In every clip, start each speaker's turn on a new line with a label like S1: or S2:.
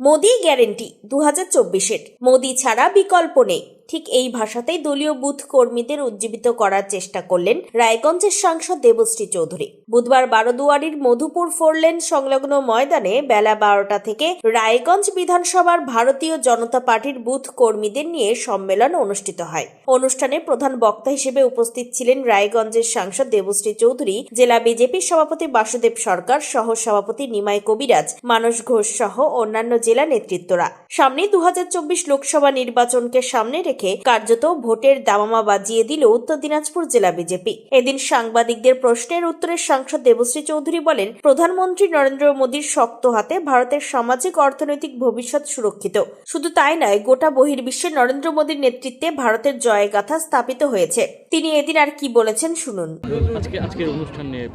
S1: Modi guarantee দু হাজার চব্বিশের। মোদি ছাড়া বিকল্প নেই। ঠিক এই ভাষাতেই দলীয় বুথ কর্মীদের উজ্জীবিত করার চেষ্টা করলেন রায়গঞ্জের সাংসদ দেবশ্রী চৌধুরী। বুধবার বারোদুয়ারির মধুপুর ফোরলেন সংলগ্ন ময়দানে বেলা বারোটা থেকে রায়গঞ্জ বিধানসভার ভারতীয় জনতা পার্টির বুথ কর্মীদের নিয়ে সম্মেলন অনুষ্ঠিত হয়। অনুষ্ঠানে প্রধান বক্তা হিসেবে উপস্থিত ছিলেন রায়গঞ্জের সাংসদ দেবশ্রী চৌধুরী, জেলা বিজেপির সভাপতি বাসুদেব সরকার সহ সভাপতি নিমাই কবিরাজ, মানস ঘোষ সহ অন্যান্য জেলা নেতৃত্বরা। সামনে দু হাজার চব্বিশ লোকসভা নির্বাচনকে সামনে রেখে কার্যত ভোটের দামামা বাজিয়ে দিল উত্তর দিনাজপুর জেলা বিজেপি। এদিন সাংবাদিকদের প্রশ্নের উত্তরে সাংসদ দেবশ্রী চৌধুরী বলেন প্রধানমন্ত্রী নরেন্দ্র মোদীর শক্ত হাতে ভারতের সামাজিক অর্থনৈতিক ভবিষ্যৎ সুরক্ষিত। শুধু তাই নয় গোটা বহির্বিশ্বে নরেন্দ্র মোদীর নেতৃত্বে ভারতের জয়গাথা স্থাপিত হয়েছে। তিনি এদিন আর কি বলেছেন শুনুন।
S2: আজকের অনুষ্ঠান নিয়ে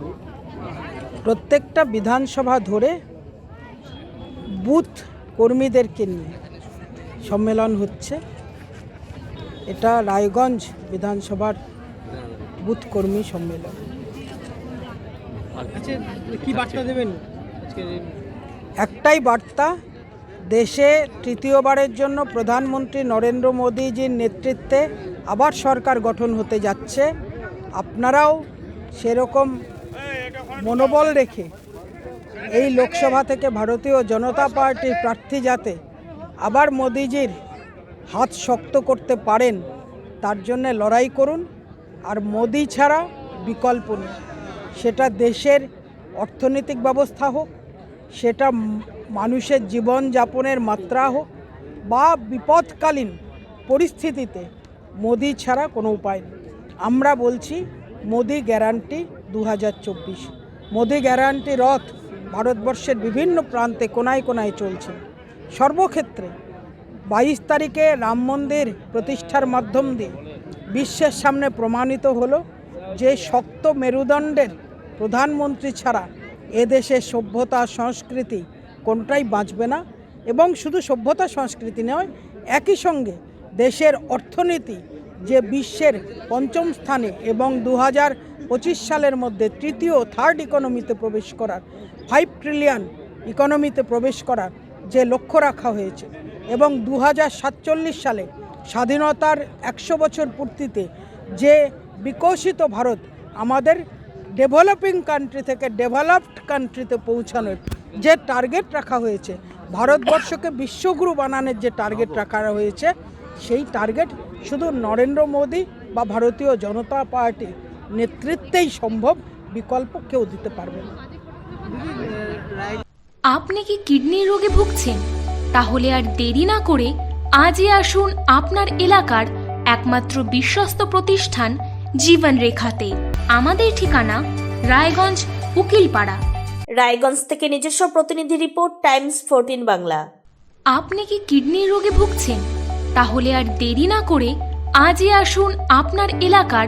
S3: প্রত্যেকটা বিধানসভা ধরে বুথ কর্মীদেরকে নিয়ে সম্মেলন হচ্ছে। এটা রায়গঞ্জ বিধানসভার বুথ কর্মী সম্মেলন।
S4: আচ্ছা কি বার্তা দেবেন?
S3: একটাই বার্তা দেশে তৃতীয়বারের জন্য প্রধানমন্ত্রী নরেন্দ্র মোদীজির নেতৃত্বে আবার সরকার গঠন হতে যাচ্ছে। আপনারাও সেরকম মনোবল রেখে এই লোকসভা থেকে ভারতীয় জনতা পার্টির প্রার্থী যাতে আবার মোদিজির হাত শক্ত করতে পারেন, তার জন্য লড়াই করুন। আর মোদি ছাড়া বিকল্প নেই। সেটা দেশের অর্থনৈতিক ব্যবস্থা হোক, সেটা মানুষের জীবনযাপনের মাত্রা হোক, বা বিপদকালীন পরিস্থিতিতে মোদি ছাড়া কোনো উপায় নেই। আমরা বলছি, মোদি গ্যারান্টি দু হাজার চব্বিশ। মোদি গ্যারান্টি রথ ভারতবর্ষের বিভিন্ন প্রান্তে কোনায় কোনায় চলছে। সর্বক্ষেত্রে বাইশ তারিখে রাম মন্দির প্রতিষ্ঠার মাধ্যম দিয়ে বিশ্বের সামনে প্রমাণিত হলো যে শক্ত মেরুদণ্ডের প্রধানমন্ত্রী ছাড়া এদেশে সভ্যতা, সংস্কৃতি কোনটাই বাঁচবে না এবং শুধু সভ্যতা, সংস্কৃতি নয়, একই সঙ্গে দেশের অর্থনীতি যে বিশ্বের পঞ্চম স্থানে এবং দু হাজার পঁচিশ সালের মধ্যে তৃতীয় থার্ড ইকোনমিতে প্রবেশ করার ফাইভ ট্রিলিয়ন ইকোনমিতে প্রবেশ করার যে লক্ষ্য রাখা হয়েছে এবং দু হাজার সাতচল্লিশ সালে স্বাধীনতার একশো বছর পূর্তিতে যে বিকশিত ভারত আমাদের ডেভেলপিং কান্ট্রি থেকে ডেভেলপড কান্ট্রিতে পৌঁছানোর যে টার্গেট রাখা হয়েছে ভারতবর্ষকে বিশ্বগুরু বানানোর যে টার্গেট রাখা হয়েছে সেই টার্গেট শুধু নরেন্দ্র মোদী বা ভারতীয় জনতা পার্টি নেতৃত্বেই সম্ভব বিকল্প কেউ দিতে পারবে না।
S5: আপনি কি কিডনি রোগে ভুগছেন? তাহলে আর দেরি না করে আজই আসুন আপনার এলাকার একমাত্র বিশ্বস্ত প্রতিষ্ঠান জীবন রেখাতে আমাদের ঠিকানা রায়গঞ্জ উকিলপাড়া।
S1: রায়গঞ্জ থেকে নিজস্ব প্রতিনিধি রিপোর্ট টাইমস ফোরটিন বাংলা।
S5: আপনি কি কিডনি রোগে ভুগছেন? তাহলে আর দেরি না করে আজই আসুন আপনার এলাকার